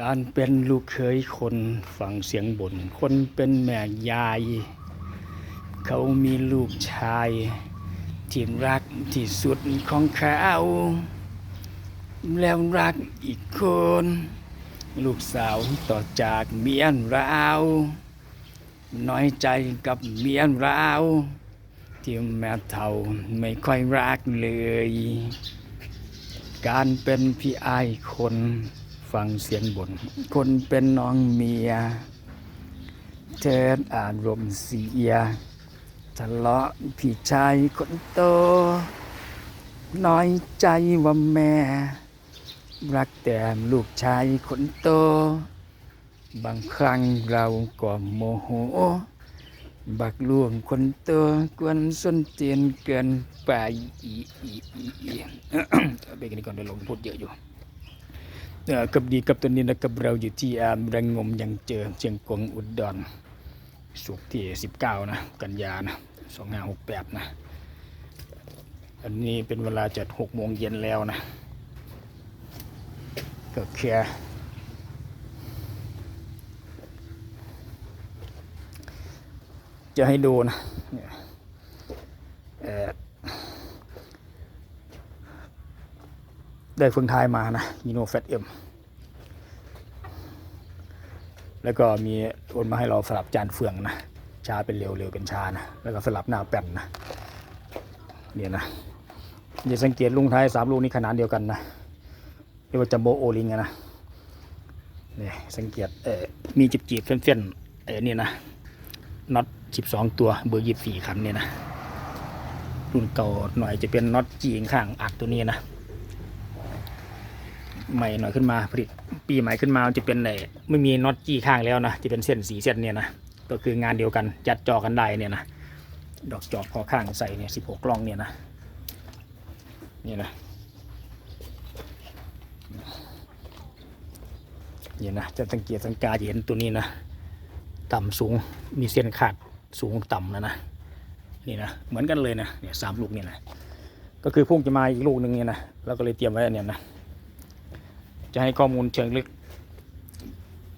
การเป็นลูกเคยคนฟังเสียงบน่นคนเป็นแม่ยาย เขามีลูกชายที่รักที่สุดของเขา แล้วรักอีกคน ลูกสาวต่อจากเมียนราวน้อยใจกับเมียนราวที่แม่เท่าไม่ค่อยรักเลย การเป็นพี่อายคนฟังเสียงบน่นคนเป็นน้องเมีย เทิดอารมณ์เสียทะเลาะพี่ชายคนโต น้อยใจว่าแม่ รักแต่ลูกชายคนโต บางครั้งเราก็โมโห บักลวงคนโตกวนส้นเตียนเกินไปอีอีอีอีเอาไปกันดีก่อนเดี๋ยวลงพูดเยอะอยู่กับดีกับตัวนี้นะครับเราอยู่ที่อ่าระงงมยังเจอเชียงกงอุดรสุกที่19นะ กันยานะ2568นะ อันนี้เป็นเวลาจัด6โมงเย็นแล้วนะก็แค่ จะให้ดูนะเนี่ยเอ่อได้เฟืองท้ายมานะยีโนแฟตเอ็มแล้วก็มีโอนมาให้เราสลับจานเฟืองนะชาเป็นเร็วเร็วเป็นชานะแล้วก็สลับหน้าแป้นนะเนี่ยนะอย่าสังเกตลุงท้ายสามลูกนี้ขนาดเดียวกันนะเรียกว่าจัมโบโอลิงอะนะนี่ยสังเกตเออมีจีบจีบๆเส้นๆเออนี่ยนะ น็อตสิบสองตัวเบอร์ยี่สี่คันเนี่ยนะรุ่นเก่าหน่อยจะเป็นน็อตจีงข้างอัดตัวนี้นะใหม่หน่อยขึ้นมาผลิตปีใหม่ขึ้นมาจะเป็นไหนไม่มีน็อตจี้ข้างแล้วนะจะเป็นเส้นสีเส้นเนี่ยนะก็คืองานเดียวกันยัดจอกันได้เนี่ยนะดอกจอกพอข้างใส่เนี่ยสิบหกกล้องเนี่ยนะนี่นะเนี่ยนะจะสังเกตสังกาจะเห็นตัวนี้นะ ต่ำสูงมีเส้นขาดสูงต่ำนะนะนี่นะเหมือนกันเลยนะเนี่ยสามลูกเนี่ยนะก็คือพุ่งจะมาอีกลูกหนึ่งเนี่ยนะเราก็เลยเตรียมไว้อันเนี่ยนะจะให้ข้อมูลเชิงลึก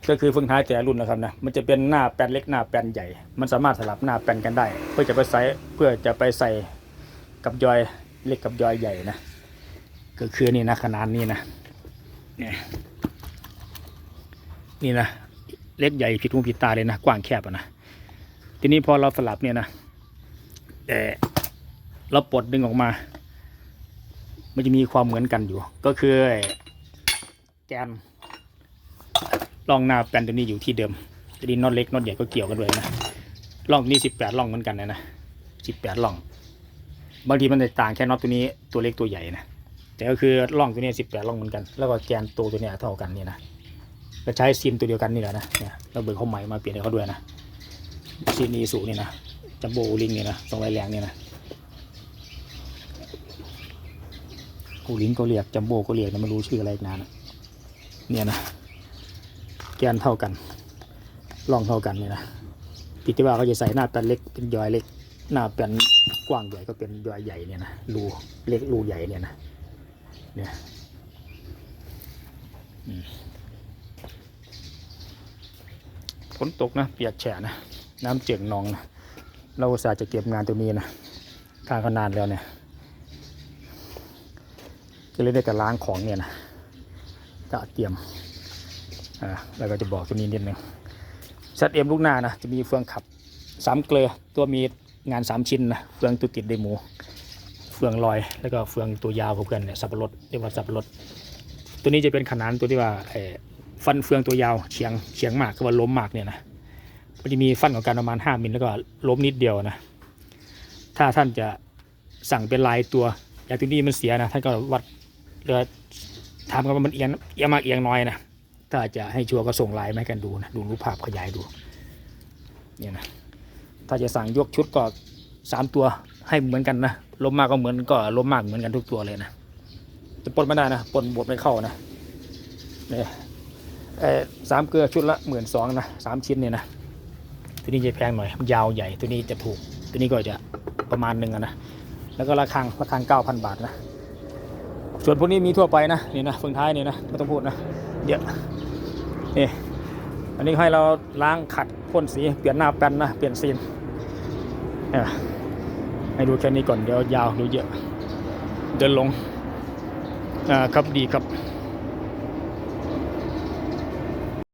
ก็คือเฟืองท้ายแต่รุ่นนะครับนะมันจะเป็นหน้าแปนเล็กหน้าแปนใหญ่ มันสามารถสลับหน้าแปนกันได้ เพื่อจะไปใส่เพื่อจะไปใส่กับยอยเล็กกับยอยใหญ่นะก็คือนี่นะขนาดนี้นะเนี่ยนี่นะ เล็กใหญ่ผิดหูผิดตาเลยนะ กว้างแคบอะนะ ทีนี้พอเราสลับเนี่ยนะแต่เราปลดดึงออกมา มันจะมีความเหมือนกันอยู่ ก็คือแกนร่องหน้าแปนตัวนี้อยู่ที่เดิมทีนี้น็อตเล็กน็อตใหญ่ก็เกี่ยวกันด้วยนะร่องนี้สิบแปดร่องเหมือนกันนะนะสิบแปดร่อง บางทีมันแตกต่างแค่น็อตตัวนี้ตัวเล็กตัวใหญ่นะแต่ก็คือร่องตัวนี้สิบแปดร่องเหมือนกัน แล้วก็แกนตัวตัวนี้เท่ากันเนี่ยนะ ก็ใช้ซิมตัวเดียวกันนี่แหละนะเนี่ยเราเบิกเขาใหม่มาเปลี่ยนให้เขาด้วยนะซิมอีสูนี่นะจัมโบลิงนี่นะสองไรแรงนี่นะกูลิงก็เรียกจัมโบก็เรียกนะไม่รู้ชื่ออะไรนานะเนี่ยนะแกนเท่ากันล่องเท่ากันเนี่ยนะพิจว่าเขาจะใส่หน้าแปนเล็กเป็นยอยเล็ก หน้าแปนกว้างใหญ่ก็เป็นยอยใหญ่เนี่ยนะรูเล็กรูใหญ่เนี่ยนะเนี่ย นตกนะเปียกแฉะนะ น้ำเจิ่งนองนะเราอุตส่าห์จะเก็บงานตัวนี้นะทางก็นานแล้วเนี่ยก็เลยได้แต่ล้างของเนี่ยนะก็เตรียมอ่าแล้วก็จะบอกตัวนี้นิดนึงชัดเอ็มลูกหน้านะจะมีเฟืองขับสามเกลือตัวมีงานสามชิ้นนะเฟืองตัวติดไดหมู เฟืองลอยแล้วก็เฟืองตัวยาวของเพื่อนเนี่ยสับปะรดเรียกว่าสับปะรดตัวนี้จะเป็นขนานตัวที่ว่าเอ่อ ฟันเฟืองตัวยาวเฉียงเฉียงมากก็ว่าล้มมากเนี่ยนะมันจะมีฟันของการประมาณ 5มิลแล้วก็ล้มนิดเดียวนะ ถ้าท่านจะสั่งเป็นลายตัวอย่างตัวนี้มันเสียนะท่านก็วัดเรือถามกันว่ามันเอียงเอียงมากเอียงน้อยนะถ้าจะให้ชัวร์ก็ส่งลายมาให้กันดูนะดูรูปภาพขยายดูเนี่ยนะถ้าจะสั่งยกชุดก็สามตัวให้เหมือนกันนะล้มมากก็เหมือนก็ล้มมากเหมือนกันทุกตัวเลยนะจะปนไม่ได้นะปนบวบไม่เข้านะเนี่ย สามเกลือชุดละหมื่นสองนะสามชิ้นเนี่ยนะตัวนี้จะแพงหน่อยยาวใหญ่ตัวนี้จะถูก ตัวนี้ก็จะประมาณหนึ่งนะแล้วก็ราคาราคาเก้าพันบาทนะส่วนพวกนี้มีทั่วไปนะนี่นะเฟืองท้ายนี่นะไม่ต้องพูดนะเยอะนี่อันนี้ให้เราล้างขัดพ่นสีเปลี่ยนหน้าแป้นนะเปลี่ยนซีนนให้ดูแค่นี้ก่อนเดี๋ยวยาวดูเยอะ เดินลงอ่าครับดีครับ